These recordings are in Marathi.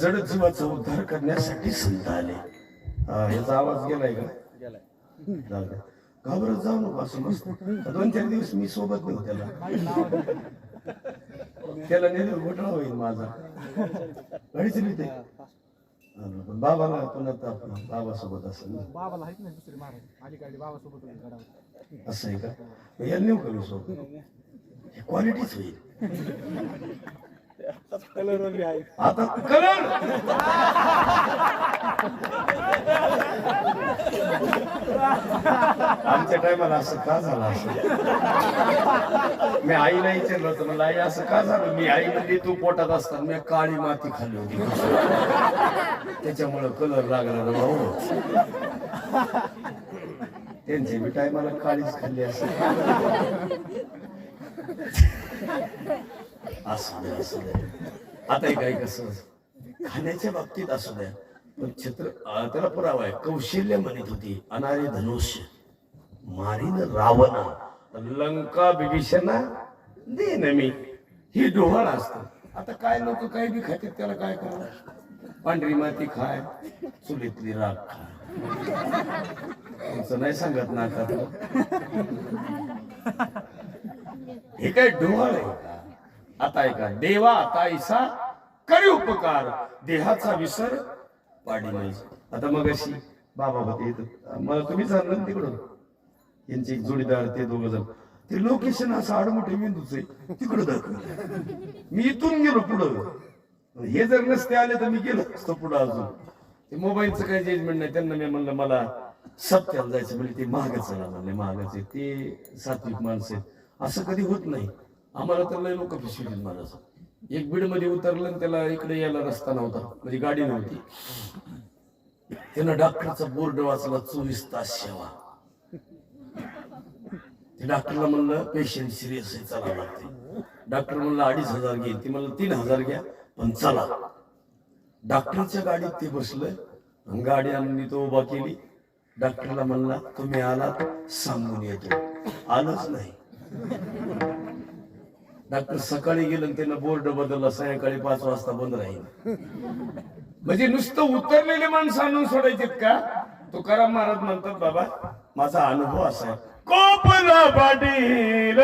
जड जीवाचा उद्धार करण्यासाठी संत आले. याचा आवाज गेलाय का. घाबरत जाऊ नको असं मस्त. दोन चार दिवस मी सोबत नाही त्याला. त्याला नेहमी घोटाळा होईल माझा. गाडी चली ते पण बाबाला पण आता आपण बाबा सोबत असेल असं आहे का? यांनी नेऊ करू सोबत क्वालिटीच होईल. कलर वगैरे आहे आता कलर आमच्या टायमाला असं का झालं असं? मी आईला विचारलं होतं मला आई असं का झालं? मी आई म्हणजे तू पोटात असताना मी काळी माती खाल्ली होती. त्याच्यामुळं कलर लागला ना भाऊ. त्यांची बी टायमाला काळीच खाल्ली असं. असू द्या असू दे. आता एक कसं? खाण्याच्या बाबतीत असू द्या पण छत्र त्याला पुरावा आहे. कौशल्य म्हणत होती अनारे धनुष्य. मारीन रावणा. लंका बिभीषणा दे न मी. ही डोहाळ असत. आता काय लोक काही बी खातात त्याला काय करणार पांढरी माती खाय चुलीतली राग खाय. तुमचं नाही सांगत ना आता हे काय डोहाळ आहे का? आता ऐका देवा आता ऐसा करी उपकार. देहाचा विसर पाडी नाही. आता मग अशी बाबा होते मला तुम्ही सांगलं ना तिकडून. यांचे एक जोडीदार ते दोघ जण. ते लोकेशन असं आडमोठे मेंदूच आहे. तिकडं दाखवलं मी इथून गेलो पुढं. हे जर नसते आले तर मी गेलो असतो पुढं अजून. ते मोबाईलचं काही जजमेंट नाही. त्यांना मी म्हणलं मला सत्याला जायचं. म्हणजे ते महागाचं आहे म्हणले ते सात्विक माणसं असं कधी होत नाही. आम्हाला तर लय लोक फसविले मला एक बीडमध्ये उतरलं आणि त्याला इकडे यायला रस्ता नव्हता. म्हणजे गाडी नव्हती. त्यानं डॉक्टरचा बोर्ड वाचला चोवीस तास सेवा. ते डॉक्टरला म्हणलं पेशंट सिरियस आहे चला लागते. डॉक्टर म्हणलं अडीच हजार घे. ती म्हणलं तीन हजार घ्या पण चला. डॉक्टरच्या गाडीत ते बसलं आणि गाडी आणली तो उभा केली. डॉक्टरला म्हणला तुम्ही आलात सांगून येतो. आलंच नाही. डॉक्टर सकाळी गेलं त्यांना बोर्ड बदलला सायंकाळी पाच वाजता बंद राहील. म्हणजे नुसतं उतरलेले माणसं आणून सोडायचे का? तुकाराम महाराज म्हणतात बाबा माझा अनुभव असा आहे. कोपला पाटील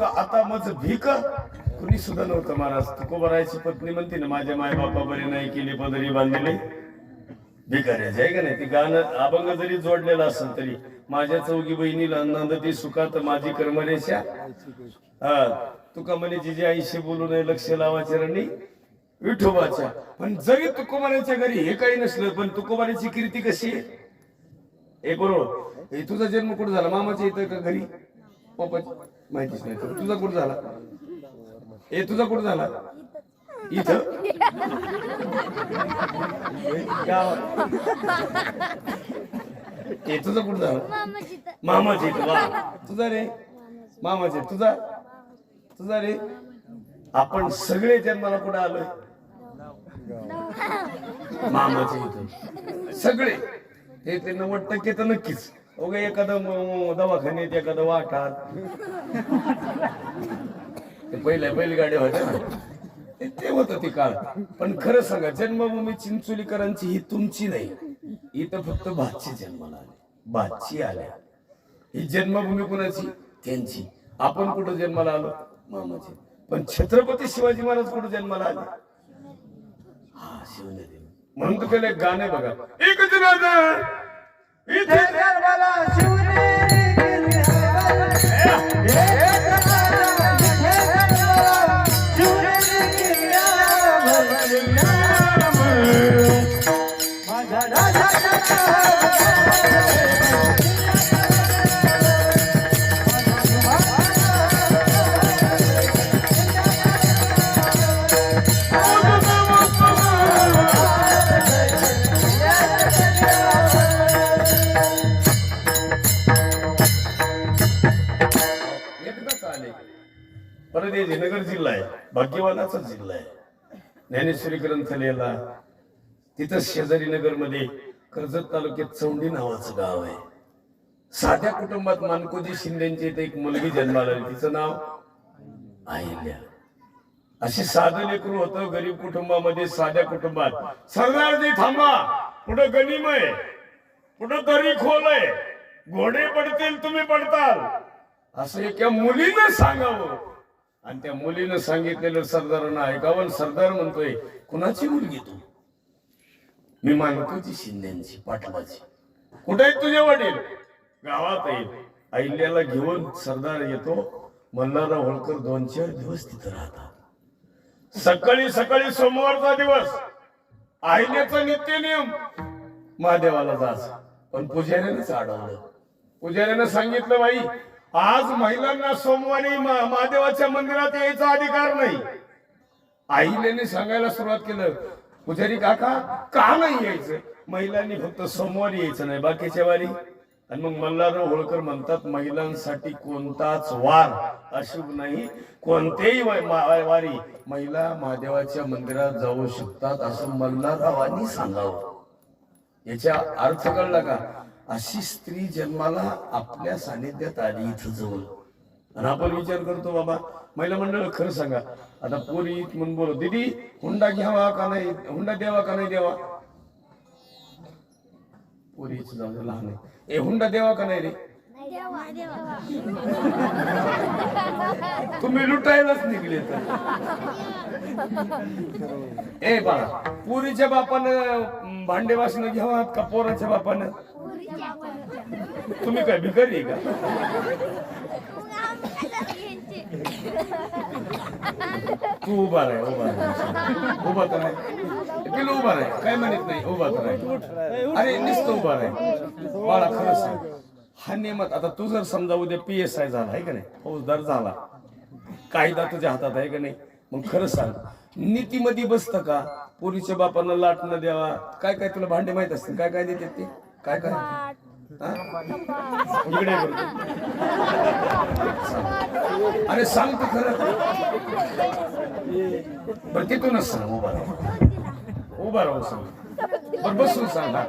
लोक आता मज भीक कुणी सुद्धा नव्हतं महाराज. तुकोबरायची पत्नी म्हणते ना माझ्या माय बापा बरे नाही केले पदरी बांधलेले. भिकाऱ्याचे आहे का नाही ते गाणं अभंग जरी जोडलेलं असेल तरी माझ्या चौघी बहिणीला नंदती सुखात माझी कर्मरेषा. हा तुका म्हणे जिजे आईशी बोलू नये लक्ष लावाचे रणी विठोबाच्या. पण जरी तुकोबाऱ्याच्या घरी हे काही नसलं पण तुकोबाराची कीर्ती कशी आहे? हे बरोबर. हे तुझा जन्म कुठं झाला? मामाच्या इथं का घरी? पप्पाची? माहितीच नाही. तर तुझा कुठं झाला? ए तुझा कुठं झाला? इथं? ए तुझा कुठं झाला? मामाच्या इथं वा. तुझा रे? मामाचे तुझा? तुझा रे? आपण सगळे जन्माला कुठं आलोय? मामाच्या इथं. सगळे. ते ते नव्वद टक्के तर नक्कीच. ओगे एखादं दवाखान्यात एखादं वाटात. पहिल्या बैलगाड्या होत्या ना ते- ते होतं ती काळ. पण खरं सांगा जन्मभूमी चिंचोलीकरांची ही तुमची नाही. इथं फक्त भाची जन्माला आली. भाची आल्या. ही जन्मभूमी कुणाची? त्यांची. आपण कुठं जन्माला आलो? मामाची. पण छत्रपती शिवाजी महाराज कुठं जन्माला आले? हा शिवनेरी. म्हणून तर त्याला एक गाणं आहे बघा. एकच राजा इथे एकदाच भाग्यवानाचा जिल्हा आहे ज्ञानेश्वरी ग्रंथ लिहिला तिथं शेजारी नगरमध्ये कर्जत तालुक्यात चौंडी नावाचं गाव आहे. साध्या कुटुंबात मानकोजी शिंदेची इथे एक मुलगी जन्माला तिचं नाव अहिल्या. अशी साधं लेकरू होतं गरीब कुटुंबामध्ये साध्या कुटुंबात सरदारजी थांबा. पुढं गनिम आहे पुढं तरी खोल आहे. घोडे पडतील तुम्ही पडताल. असं एका मुलीनं सांगावं. आणि त्या मुलीनं सांगितलेलं सरदारांना ऐकावं सरदार म्हणतोय कुणाची मुलगी तू? मी मानतोची शिंद्यांची पाटलाची. कुठे तुझे वडील गावात येईल. अहिल्याला घेऊन सरदार येतो. मल्हारराव होळकर दोन चार दिवस तिथं राहतात. सकाळी सकाळी सोमवारचा दिवस. अहिल्याचा नित्य नियम महादेवाला जास पण पुजाऱ्यानेच अडवलं पुजाऱ्यानं सांगितलं बाई आज महिलांना सोमवारी महादेवाच्या मंदिरात यायचा अधिकार नाही. आईलेने सांगायला सुरुवात केलं पुजारी काका का नाही यायचं? महिलांनी फक्त सोमवारी यायचं नाही बाकीच्या वारी. आणि मग मल्हारराव होळकर म्हणतात महिलांसाठी कोणताच वार अशुभ नाही. कोणतेही वारी महिला महादेवाच्या मंदिरात जाऊ शकतात असं मल्हाररावांनी सांगावं. याच्या अर्थ कळला का? अशी स्त्री जन्माला आपल्या सानिध्यात आली इथं जवळ. आणि आपण विचार करतो बाबा महिला मंडळ खरं सांगा. आता पोरी म्हणून बोलो दीदी हुंडा घ्यावा का नाही? हुंडा द्यावा का नाही द्यावा पोरीच जाऊ लहान आहे. ए हुंडा द्यावा का नाही रे? तुम्ही लुटायलाच निघले तर. ए बाळा पुरीच्या बापानं भांडे वासनं घ्यावा का पोराच्या बापानं? तुम्ही काय भिकारी का? तू उभा राह उभा राह. उभा तर आहे पिलो उभा राह. काय म्हणत नाही उभा तर आहे अरे नुसतं उभा राह. बाळा खरंच हा नियमात आता तू जर समजा उद्या पी एस आय झाला आहे का नाही? फौजदार झाला. कायदा तुझ्या हातात आहे का नाही? मग खरं सांग. नीतीमध्ये बसतं का? पोरीच्या बापांना लाट न द्यावा. काय काय तुला भांडे माहीत असतील? काय काय देतात ते? काय काय? हा? इकडे ये बरं. अरे सांग तू खरं. बरं तिथूनच सांग उभा राहा. उभा राहू सांग. बरं बसून सांग हा.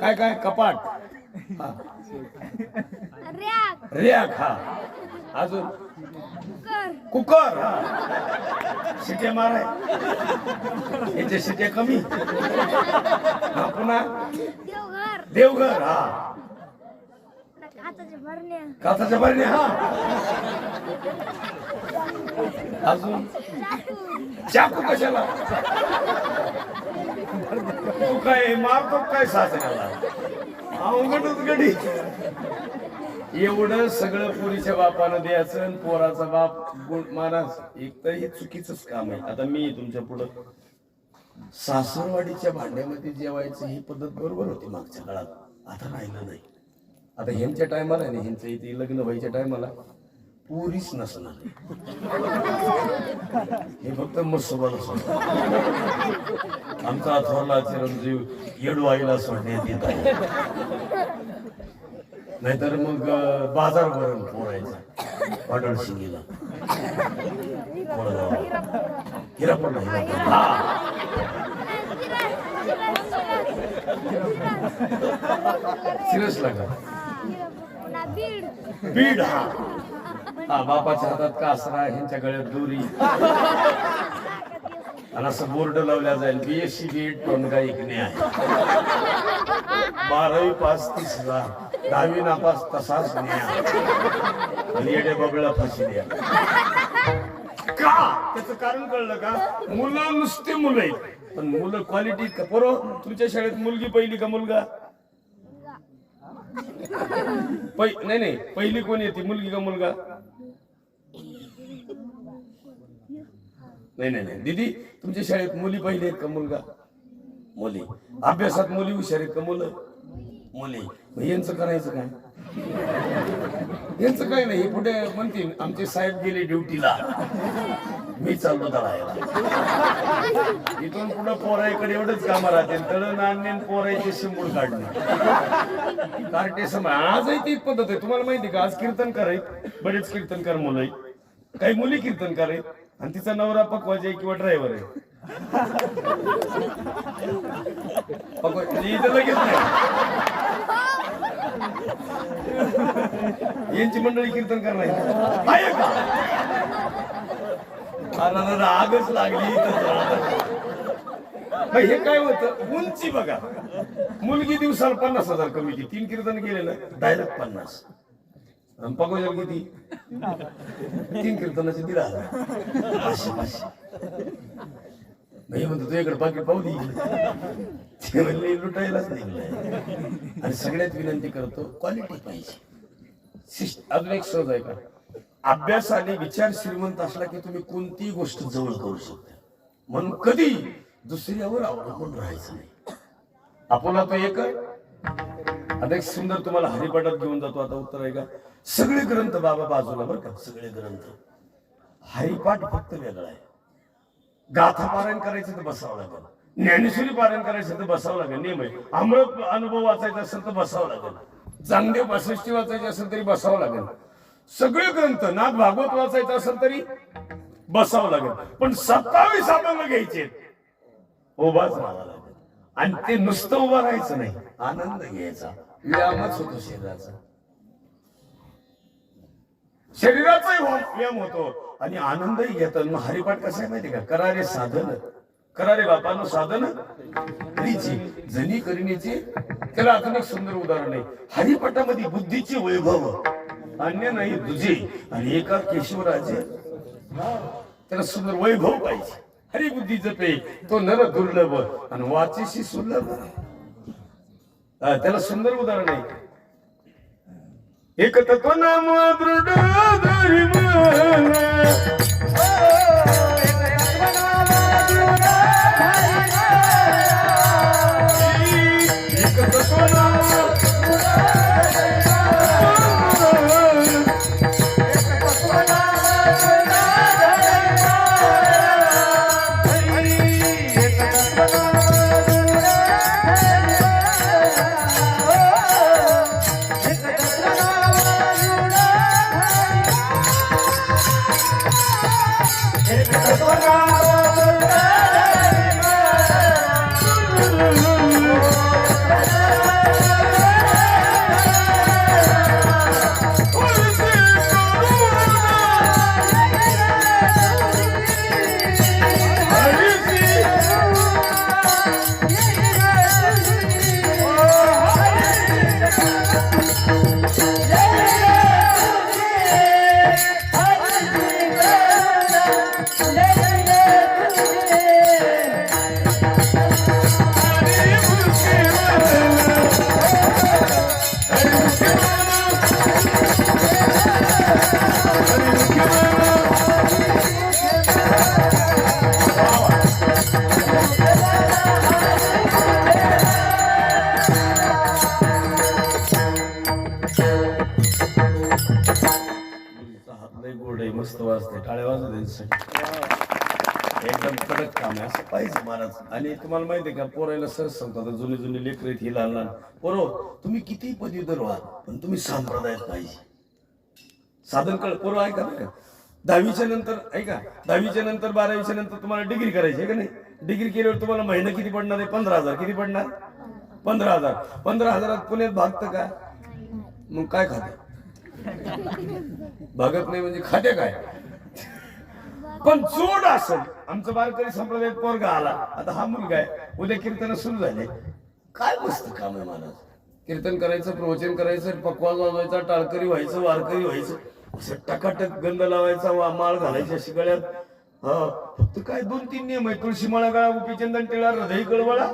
काय काय? कपाट. हा. हा. अजून? कुकर. हा. शिट्या माराय. याच्या शिट्या कमी. हा पुन्हा? देवघर हा. काचाच्या भरण्या हा. अजून? चाकू कशाला? तू काय मारतो काय सासऱ्याला? अवघडच गडी. एवढं सगळं पुरीच्या बापानं द्यायचं पोराचा बाप गुण एक तर हे चुकीचंच काम आहे. आता मी तुमच्या पुढं सासरवाडीच्या भांड्यामध्ये जेवायचं ही पद्धत बरोबर होती मागच्या काळात. आता राहिलं नाही. आता ह्यांच्या टायमाला आहे ना ह्यांच्या इथे लग्न व्हायच्या टायमाला पुरीच नसणार. हे फक्त मसोबाला आमचा थोरला चिरंजीव येडवाईला सोडण्यात येत आहे. नाहीतर मग बाजार भरून पोरायचा पाटण शिंगीला. हिरा पण हिरापूर. हा. सिरियसला बीड. हा बापाच्या हातात कासरा ह्यांच्या गळ्यात दोरी. आणि असं बोर्ड लावल्या जाईल बीएससी बीएड टोनगा इकणे आहे. बारावी पास तीस हजार दहावी नापास तसाच न्या. आणि फाशी द्या का? त्याचं कारण कळलं का? मुलं नुसते मुलं आहेत. पण मुलं क्वालिटी का पोरो तुमच्या शाळेत मुलगी पहिली का मुलगा? पै नाही नाही पहिली कोण येते? मुलगी का मुलगा? नाही नाही नाही. दीदी तुमच्या शाळेत मुली पहिले आहेत का मुलगा? मुली. अभ्यासात मुली हुशार आहेत का मुलं? मुली. यांचं करायचं काय? यांचं काय नाही हे पुढे म्हणतील आमचे साहेब गेले ड्युटीला. मी चाललो दळायला. इथून पुढे पोराईकडे एवढंच कामं राहते तळण आणणे पोरायचे शिंबूळ काढणे. कार्टे सम आजही ती पद्धत आहे. तुम्हाला माहिती का? आज कीर्तनकार आहेत. बरेच कीर्तनकार मुलं काही मुली कीर्तनकार आहेत. आणि तिचा नवरा पकवाज आहे किंवा ड्रायव्हर आहे. इथं लगेच नाही. यांची मंडळी कीर्तन करणार आहे. का? रागच लागली हे काय होतं? उंची बघा. मुलगी दिवसाला पन्नास हजार कमी की तीन कीर्तन केले ना डायरेक्ट पन्नास. आणि पगोजर किती तीन कीर्तनाचे दीड हजार पाचशे पाचशे नाही म्हणतो तुझ्याकडे पाकिट पाहू दे ते म्हणले लुटायलाच नाही आणि सगळ्यात विनंती करतो क्वालिटी पाहिजे शिस्त- अजून एक सहज आहे का अभ्यास आणि विचार श्रीमंत असला की तुम्ही कोणतीही गोष्ट जवळ करू शकता म्हणून कधी दुसऱ्यावर अवलंबून राहायचं नाही आपला तो एक आता एक सुंदर तुम्हाला हरिपाठात घेऊन जातो. आता उत्तर आहे का? सगळे ग्रंथ बाबा बाजूला बरं का? सगळे ग्रंथ. हरिपाठ फक्त वेगळा आहे. गाथा पारायण करायचं तर बसावं लागेल. ज्ञानेश्वरी पारायण करायचं तर बसावं लागेल. नेम आहे अमृत अनुभव वाचायचा असेल तर बसावं लागेल. चांगदेव पासष्टी वाचायचे असेल तरी बसावं लागेल. सगळे ग्रंथ नाथ भागवत वाचायचं असेल तरी बसावं लागेल. पण सत्तावीस अभंग घ्यायचे उभाच राहावं लागेल. आणि ते नुसतं उभं राहायचं नाही. आनंद घ्यायचा. व्यायामच होतो शरीराचा. शरीराचाही व्यायाम होतो आणि आनंदही घेतो. मग हरिपाठ कसं आहे माहिती का? करारे साधन. करारे बापानं साधन करीची. जनी करिणीची. त्याला अजून एक सुंदर उदाहरण आहे. हरिपाठामध्ये बुद्धीचे वैभव. अन्य नाही तुझे. आणि एका केशवराजे त्याला सुंदर वैभव पाहिजे. हरिबुद्धी जपे तो नर दुर्लभ आणि वाचेशी सुलभ. त्याला सुंदर उदाहरण आहे. एक तत्व नाम दृढ का पोरायला सर सांगतात. जुने जुने लेकर आहेत ही लहान लहान. पोरो तुम्ही किती पदवीधर व्हा पण तुम्ही संप्रदायात पाहिजे साधन कळ पोरो ऐका का. दहावीच्या नंतर ऐका दहावीच्या नंतर बारावीच्या नंतर तुम्हाला डिग्री करायची आहे का नाही? डिग्री केल्यावर तुम्हाला महिना किती पडणार आहे? पंधरा हजार किती पडणार? पंधरा हजार. पंधरा हजारात पुण्यात भागतं का? मग काय खाते? भागत नाही म्हणजे खाते काय? पण जोड असेल. आमचं बारकरी संप्रदाय पोरगा आला. आता हा मुलगा आहे. उद्या कीर्तन सुरू झाले. काय मस्त काम आहे महाराज. कीर्तन करायचं प्रवचन करायचं पकवान वाजवायचा टाळकरी व्हायचं वारकरी व्हायचं. असं टकाटक गंध लावायचा वा माळ घालायची अशी गळ्यात. हा फक्त काय दोन तीन नियम आहे तुळशी माळा गळा उपीचंदन टिळा हृदय कळवळा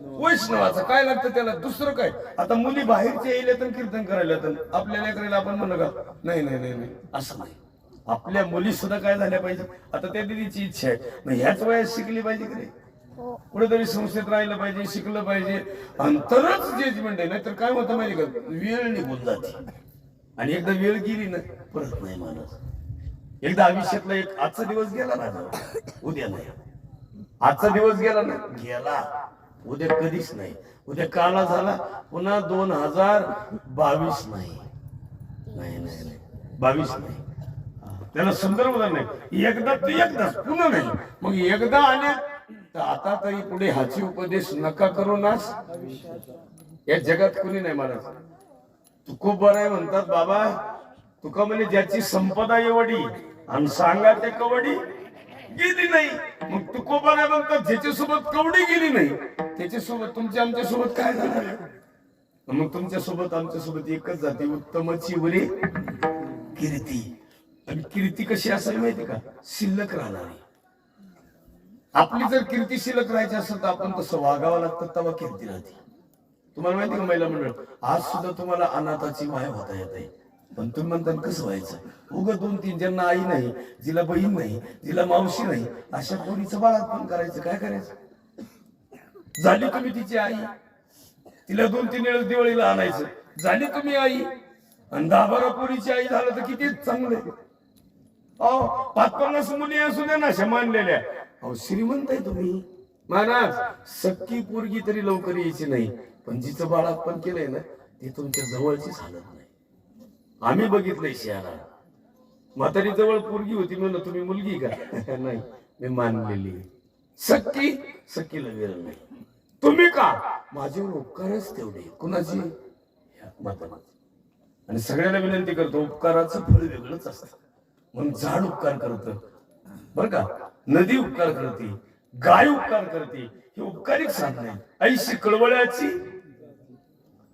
वैष्णवाचं काय लागतं त्याला? दुसरं काय? आता मुली बाहेरचे येईल तर कीर्तन करायला तर आपल्या लेकराला आपण म्हणू का? नाही नाही नाही नाही. असं नाही. आपल्या मुली सुद्धा काय झाल्या पाहिजे? आता त्या दिदीची इच्छा आहे. मग ह्याच वयात शिकली पाहिजे की नाही? हो. कुठेतरी संस्थेत राहिलं पाहिजे शिकलं पाहिजे. आणि तरच जजमेंट आहे. नाहीतर काय होतं माहिती का? वेळ निघून जाते. आणि एकदा वेळ गेली ना परत नाही माणूस. एकदा आयुष्यातला एक आजचा दिवस गेला ना. उद्या नाही. आजचा दिवस गेला ना गेला. उद्या कधीच नाही. उद्या काला झाला पुन्हा दोन हजार बावीस नाही. नाही नाही नाही. बावीस नाही. त्याला संदर्भ नाही. आहे एकदा तू एकदाच पुन्हा नाही. मग एकदा आल्या तर आता तरी पुढे हाची उपदेश नका करू नास. या जगात कुणी नाही महाराज तू खूप बरं आहे म्हणतात बाबा. तुका म्हणे ज्याची संपदा एवढी आणि सांगा ते कवडी गेली नाही. मग तू खूप बरं आहे म्हणतात ज्याच्या सोबत कवडी गेली नाही त्याच्या सोबत तुमच्या आमच्यासोबत काय झालं? मग तुमच्यासोबत आमच्यासोबत एकच जाते उत्तमची उरी कीर्ती. आणि कीर्ती कशी असावी माहिती का? शिल्लक राहणारी. आपली जर कीर्ती शिल्लक राहायची असेल तर आपण तसं वागावं लागतं तेव्हा कीर्ती राहते. तुम्हाला माहिती का महिला मंडळ? आज सुद्धा तुम्हाला अनाथाची माया होता येत आहे. पण तुम्ही म्हणता कसं व्हायचं? उग दोन तीन ज्यांना आई नाही जिला बहीण नाही जिला मावशी नाही अशा पोरीचं बाळात करायचं काय करायचं? झाली तुम्ही तिची आई. तिला दोन तीन वेळेस दिवाळीला आणायचं. झाली तुम्ही आई. आणि दहा बारा पोरीची आई झालं तर किती चांगलं आहे. अहो पाच पन्नास मुली असू द्या ना अशा मानलेल्या. अहो श्रीमंत आहे तुम्ही. महाराज सक्की पोरगी तरी लवकर यायची नाही. पण जिचं बाळापण केलंय ना ते तुमच्या जवळचीच हालत नाही. आम्ही बघितलंय शहरात म्हातारी जवळ पोरगी होती म्हणलं तुम्ही मुलगी का? नाही मी मानलेली सक्की? सक्कीला गेलं नाही. तुम्ही का? माझी उपकारच तेवढे. कुणाची? म्हातारी आणि सगळ्यांना विनंती करतो उपकाराचं फळ वेगळंच असतं. म्हणून झाड उपकार करत. बर का? नदी उपकार करते गाय उपकार करते हे उपकारिक साधन आहे. ऐशी कळवळ्याची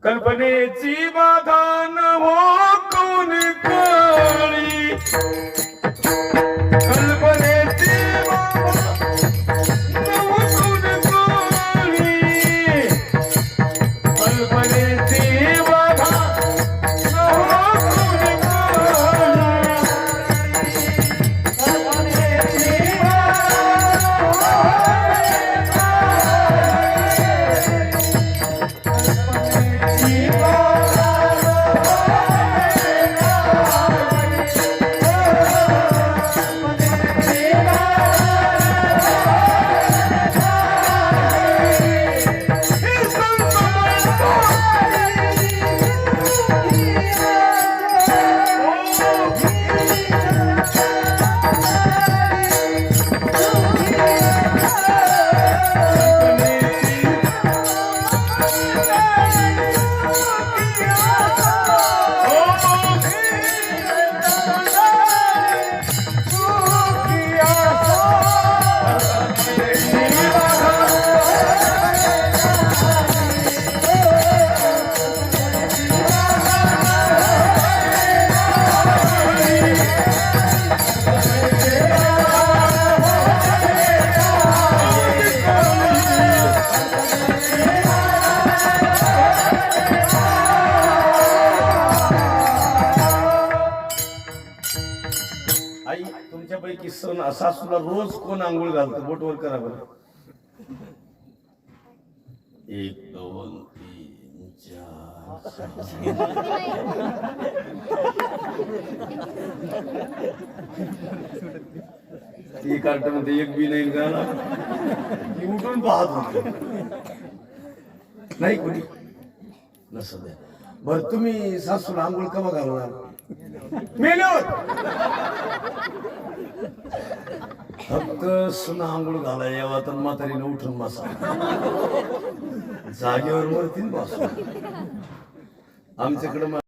कल्पनेची बाधान हो कोण कळी. सासूला रोज कोण आंघोळ घालतो? बोटवर करा बरं. एक दोन तीन चार ती कार्टमध्ये एक बी नाही गाणं मी उठून पाहत होती. नाही कोणी नसं बर तुम्ही सासूला आंघोळ कवा घालणार? मेल्यावर. फक्त सुना आंघोळ घालाय यावा तर म्हातारीने उठून बसा. जागेवर मरतील बसू. आमच्याकडे